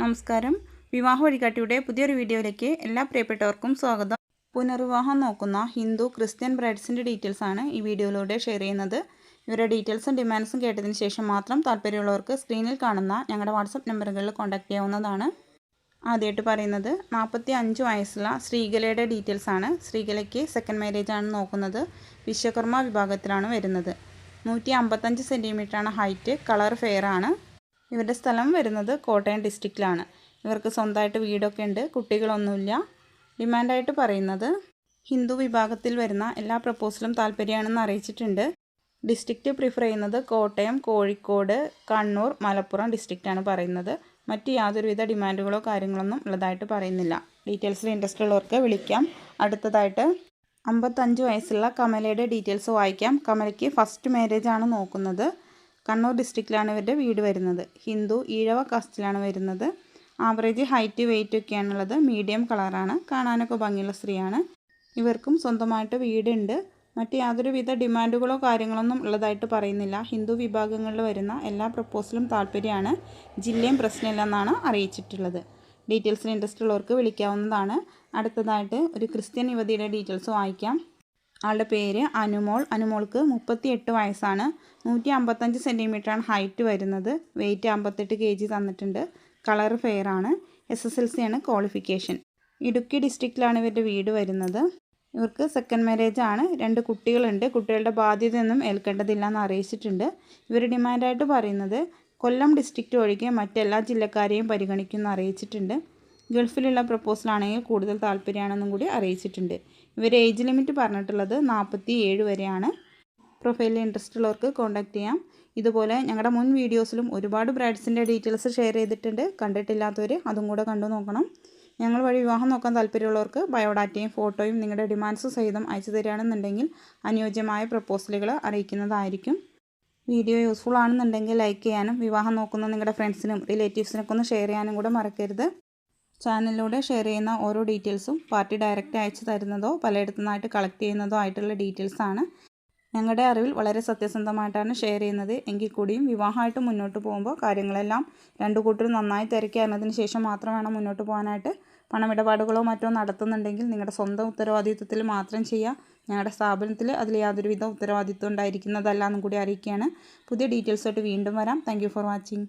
നമസ്കാരം. വിവാഹ വഴികാട്ടിയുടെ പുതിയൊരു വീഡിയോയിലേക്ക് എല്ലാ പ്രിയപ്പെട്ടവർക്കും സ്വാഗതം. പുനർവിവാഹം നോക്കുന്ന ഹിന്ദു ക്രിസ്ത്യൻ ബ്രൈഡ്സിന്റെ ഡീറ്റെയിൽസ് ആണ് ഈ വീഡിയോയിലൂടെ ഷെയർ ചെയ്യുന്നത്. ഇവരുടെ ഡീറ്റെയിൽസും ഡിമാൻഡ്സും കേട്ടതിന് ശേഷം മാത്രം താല്പര്യമുള്ളവർക്ക് സ്ക്രീനിൽ കാണുന്ന ഞങ്ങളുടെ വാട്സപ്പ് നമ്പറുകളിൽ കോൺടാക്ട് ചെയ്യാവുന്നതാണ്. ആദ്യമായിട്ട് പറയുന്നത് നാൽപ്പത്തി അഞ്ച് വയസ്സുള്ള ശ്രീകലയുടെ ഡീറ്റെയിൽസ് ആണ്. ശ്രീകലയ്ക്ക് സെക്കൻഡ് മാരേജ് ആണ് നോക്കുന്നത്. വിശ്വകർമ്മ വിഭാഗത്തിലാണ് വരുന്നത്. നൂറ്റി അമ്പത്തഞ്ച് സെന്റിമീറ്ററാണ് ഹൈറ്റ്. കളർ ഫെയർ ആണ്. ഇവരുടെ സ്ഥലം വരുന്നത് കോട്ടയം ഡിസ്ട്രിക്റ്റിലാണ് ഇവർക്ക് സ്വന്തമായിട്ട് വീടൊക്കെ ഉണ്ട് കുട്ടികളൊന്നുമില്ല. ഡിമാൻഡായിട്ട് പറയുന്നത് ഹിന്ദു വിഭാഗത്തിൽ വരുന്ന എല്ലാ പ്രപ്പോസലും താല്പര്യമാണെന്ന് അറിയിച്ചിട്ടുണ്ട്. ഡിസ്ട്രിക്റ്റ് പ്രിഫർ ചെയ്യുന്നത് കോട്ടയം കോഴിക്കോട് കണ്ണൂർ മലപ്പുറം ഡിസ്ട്രിക്റ്റാണ് പറയുന്നത്. മറ്റ് യാതൊരുവിധ ഡിമാൻഡുകളോ കാര്യങ്ങളൊന്നും ഉള്ളതായിട്ട് പറയുന്നില്ല. ഡീറ്റെയിൽസിൽ ഇൻട്രസ്റ്റ് ഉള്ളവർക്ക് വിളിക്കാം. അടുത്തതായിട്ട് അമ്പത്തഞ്ച് വയസ്സുള്ള കമലയുടെ ഡീറ്റെയിൽസ് വായിക്കാം. കമലയ്ക്ക് ഫസ്റ്റ് മാരേജ് ആണ് നോക്കുന്നത്. കണ്ണൂർ ഡിസ്ട്രിക്റ്റിലാണ് ഇവരുടെ വീട് വരുന്നത്. ഹിന്ദു ഈഴവ കാസ്റ്റിലാണ് വരുന്നത്. ആവറേജ് ഹൈറ്റ് വെയിറ്റ് ഒക്കെയാണുള്ളത്. മീഡിയം കളറാണ് കാണാനൊക്കെ ഭംഗിയുള്ള സ്ത്രീയാണ്. ഇവർക്കും സ്വന്തമായിട്ട് വീടുണ്ട്. മറ്റ് യാതൊരുവിധ ഡിമാൻഡുകളോ കാര്യങ്ങളൊന്നും ഉള്ളതായിട്ട് പറയുന്നില്ല. ഹിന്ദു വിഭാഗങ്ങളിൽ വരുന്ന എല്ലാ പ്രപ്പോസലും താല്പര്യമാണ്. ജില്ലയും പ്രശ്നമില്ലെന്നാണ് അറിയിച്ചിട്ടുള്ളത്. ഡീറ്റെയിൽസിന് ഇൻട്രസ്റ്റ് ഉള്ളവർക്ക് വിളിക്കാവുന്നതാണ്. അടുത്തതായിട്ട് ഒരു ക്രിസ്ത്യൻ യുവതിയുടെ ഡീറ്റെയിൽസ് വായിക്കാം. ആളുടെ പേര് അനുമോൾ. അനുമോൾക്ക് മുപ്പത്തി എട്ട് വയസ്സാണ്. നൂറ്റി അമ്പത്തഞ്ച് സെന്റിമീറ്ററാണ് ഹൈറ്റ് വരുന്നത്. വെയിറ്റ് അമ്പത്തെട്ട് കെ ജി തന്നിട്ടുണ്ട്. കളർ ഫെയർ ആണ് എസ് എസ് എൽ സി ആണ് ക്വാളിഫിക്കേഷൻ. ഇടുക്കി ഡിസ്ട്രിക്റ്റിലാണ് ഇവരുടെ വീട് വരുന്നത്. ഇവർക്ക് സെക്കൻഡ് മാരേജ് ആണ്. രണ്ട് കുട്ടികളുണ്ട്. കുട്ടികളുടെ ബാധ്യതയൊന്നും ഏൽക്കേണ്ടതില്ല എന്ന് അറിയിച്ചിട്ടുണ്ട്. ഇവർ ഡിമാൻഡായിട്ട് പറയുന്നത് കൊല്ലം ഡിസ്ട്രിക്റ്റ് ഒഴികെ മറ്റെല്ലാ ജില്ലക്കാരെയും പരിഗണിക്കുമെന്ന് അറിയിച്ചിട്ടുണ്ട്. ഗൾഫിലുള്ള പ്രപ്പോസലാണെങ്കിൽ കൂടുതൽ താല്പര്യമാണെന്നും കൂടി അറിയിച്ചിട്ടുണ്ട്. ഇവർ ഏജ് ലിമിറ്റ് പറഞ്ഞിട്ടുള്ളത് നാൽപ്പത്തി ഏഴ് വരെയാണ്. പ്രൊഫൈലിൽ ഇൻട്രസ്റ്റ് ഉള്ളവർക്ക് കോൺടാക്ട് ചെയ്യാം. ഇതുപോലെ ഞങ്ങളുടെ മുൻ വീഡിയോസിലും ഒരുപാട് ബ്രൈഡ്സിന്റെ ഡീറ്റെയിൽസ് ഷെയർ ചെയ്തിട്ടുണ്ട്. കണ്ടിട്ടില്ലാത്തവർ അതും കൂടെ കണ്ടു നോക്കണം. ഞങ്ങൾ വഴി വിവാഹം നോക്കാൻ താല്പര്യമുള്ളവർക്ക് ബയോഡാറ്റയും ഫോട്ടോയും നിങ്ങളുടെ ഡിമാൻഡ്സ് സഹിതം അയച്ചു തരികയാണെന്നുണ്ടെങ്കിൽ അനുയോജ്യമായ പ്രപ്പോസലുകൾ അറിയിക്കുന്നതായിരിക്കും. വീഡിയോ യൂസ്ഫുൾ ആണെന്നുണ്ടെങ്കിൽ ലൈക്ക് ചെയ്യാനും വിവാഹം നോക്കുന്ന നിങ്ങളുടെ ഫ്രണ്ട്സിനും റിലേറ്റീവ്സിനൊക്കെ ഒന്ന് ഷെയർ ചെയ്യാനും കൂടെ മറക്കരുത്. ചാനലിലൂടെ ഷെയർ ചെയ്യുന്ന ഓരോ ഡീറ്റെയിൽസും പാർട്ടി ഡയറക്റ്റ് അയച്ചു തരുന്നതോ പലയിടത്തു നിന്നായിട്ട് കളക്ട് ചെയ്യുന്നതോ ആയിട്ടുള്ള ഡീറ്റെയിൽസാണ്. ഞങ്ങളുടെ അറിവിൽ വളരെ സത്യസന്ധമായിട്ടാണ് ഷെയർ ചെയ്യുന്നത്. എങ്കിൽ കൂടിയും വിവാഹമായിട്ട് മുന്നോട്ട് പോകുമ്പോൾ കാര്യങ്ങളെല്ലാം രണ്ടു കൂട്ടരും നന്നായി തിരക്കി അറിഞ്ഞതിന് ശേഷം മാത്രം വേണം മുന്നോട്ട് പോകാനായിട്ട്. പണമിടപാടുകളോ മറ്റോ നടത്തുന്നുണ്ടെങ്കിൽ നിങ്ങളുടെ സ്വന്തം ഉത്തരവാദിത്വത്തിൽ മാത്രം ചെയ്യുക. ഞങ്ങളുടെ സ്ഥാപനത്തിൽ അതിൽ യാതൊരുവിധ ഉത്തരവാദിത്വം ഉണ്ടായിരിക്കുന്നതല്ല എന്നും കൂടി അറിയിക്കുകയാണ്. പുതിയ ഡീറ്റെയിൽസായിട്ട് വീണ്ടും വരാം. Thank for watching.